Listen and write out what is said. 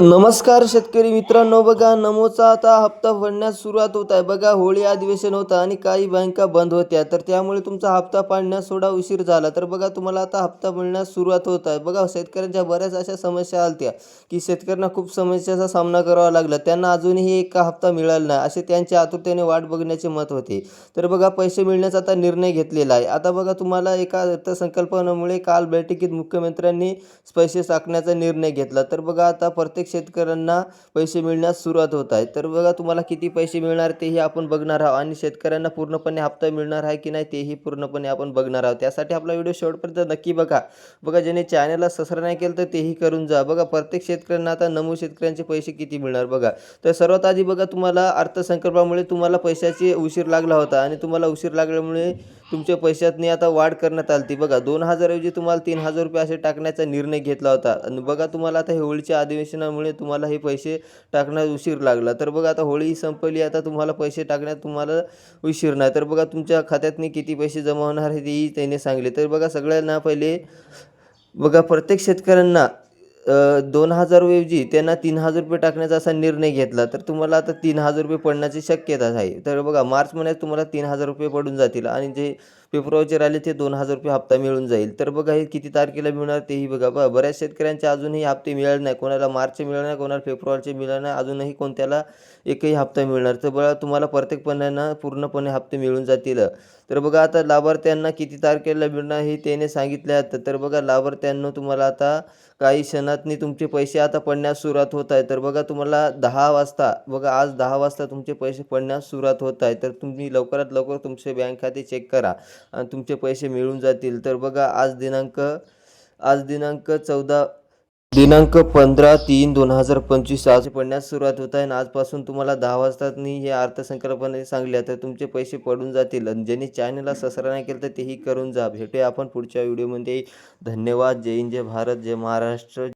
नमस्कार शेतकरी मित्रांनो बघा नमोचा आता हप्ता भरण्यास सुरुवात होत आहे. बघा होळी अधिवेशन होतं आणि काही बँका बंद होत्या. तर त्यामुळे तुमचा हप्ता पाडण्यास थोडा उशीर झाला. तर बघा तुम्हाला आता हप्ता मिळण्यास सुरुवात होत आहे. बघा शेतकऱ्यांच्या बऱ्याच अशा समस्या आलत्या की शेतकऱ्यांना खूप समस्याचा सामना करावा लागला. त्यांना अजूनही एक हप्ता मिळाला नाही असे त्यांच्या आतुरतेने वाट बघण्याचे मत होते. तर बघा पैसे मिळण्याचा आता निर्णय घेतलेला आहे. आता बघा तुम्हाला एका अर्थसंकल्पनामुळे काल बैठकीत मुख्यमंत्र्यांनी पैसे टाकण्याचा निर्णय घेतला. तर बघा आता प्रत्येक शेतकऱ्यांना पैसे मिळण्यास सुरुवात होत आहे. तर बघा तुम्हाला किती पैसे मिळणार तेही आपण बघणार आहोत आणि शेतकऱ्यांना पूर्णपणे हप्ता मिळणार आहे की नाही तेही पूर्णपणे आपण बघणार आहोत. त्यासाठी आपला व्हिडिओ शेवटपर्यंत नक्की बघा. बघा ज्याने चॅनलला सबस्क्राईब नाही केलं तर तेही करून जा. बघा प्रत्येक शेतकऱ्यांना आता नमू शेतकऱ्यांचे पैसे किती मिळणार बघा. तर सर्वात आधी बघा तुम्हाला अर्थसंकल्पामुळे तुम्हाला पैशाची उशीर लागला होता आणि तुम्हाला उशीर लागल्यामुळे तुमच्या पैशातनी आता वाढ करण्यात आली बघा दोन हजारऐवजी तुम्हाला तीन हजार रुपये असे टाकण्याचा निर्णय घेतला होता. आणि बघा तुम्हाला आता होळीच्या अधिवेशनामुळे तुम्हाला हे पैसे टाकण्यात उशीर लागला. तर बघा आता होळी संपली आता तुम्हाला पैसे टाकण्यात तुम्हाला उशीर नाही. तर बघा तुमच्या खात्यातनी किती पैसे जमा होणार हे तेही त्याने सांगले तर बघा सगळ्यांना पहिले बघा प्रत्येक शेतकऱ्यांना दोन हजारऐवजी त्यांना तीन हजार रुपये टाकण्याचा असा निर्णय घेतला. तर तुम्हाला आता तीन हजार रुपये पडण्याची शक्यता आहे. तर बघा मार्च महिन्यात तुम्हाला तीन हजार रुपये पडून जातील. आणि जे फेब्रुवारीचे राहिले ते दोन हजार रुपये हप्ता मिळून जाईल. तर बघा हे किती तारखेला मिळणार तेही बघा. बघा बऱ्याच शेतकऱ्यांचे अजूनही हप्ते मिळाले नाही कोणाला मार्चचे मिळणार नाही कोणाला फेब्रुवारीचे मिळणार नाही. अजूनही कोणत्याला एकही हप्ता मिळणार तर बघा तुम्हाला प्रत्येक पूर्णपणे हप्ते मिळून जातील. तर बघा आता लाभार्थ्यांना किती तारखेला मिळणार हे त्याने सांगितले आहे तर बघा लाभार्थ्यांना तुम्हाला आता काही क्षणातनी तुमचे पैसे आता पडण्यास सुरुवात होत आहे. तर बघा तुम्हाला दहा वाजता बघा आज दहा वाजता तुमचे पैसे पडण्यास सुरुवात होत आहे. तर तुम्ही लवकरात लवकर तुमचे बँक खाते चेक करा. तुमचे पैसे मिळून जातील. तर बघा आज दिनांक आज दिनांक चौदा दिनांक पंधरा तीन दोन हजार पंचवीस आज पडण्यास सुरुवात होत आहे आणि आजपासून तुम्हाला दहा वाजतानी हे अर्थसंकल्पने सांगल्या तर तुमचे पैसे पडून जातील. आणि ज्यांनी चॅनलला सबस्क्राईब नाही केलं तर तेही करून जा. भेटूया आपण पुढच्या व्हिडिओमध्ये धन्यवाद. जय हिंद जय भारत जय महाराष्ट्र.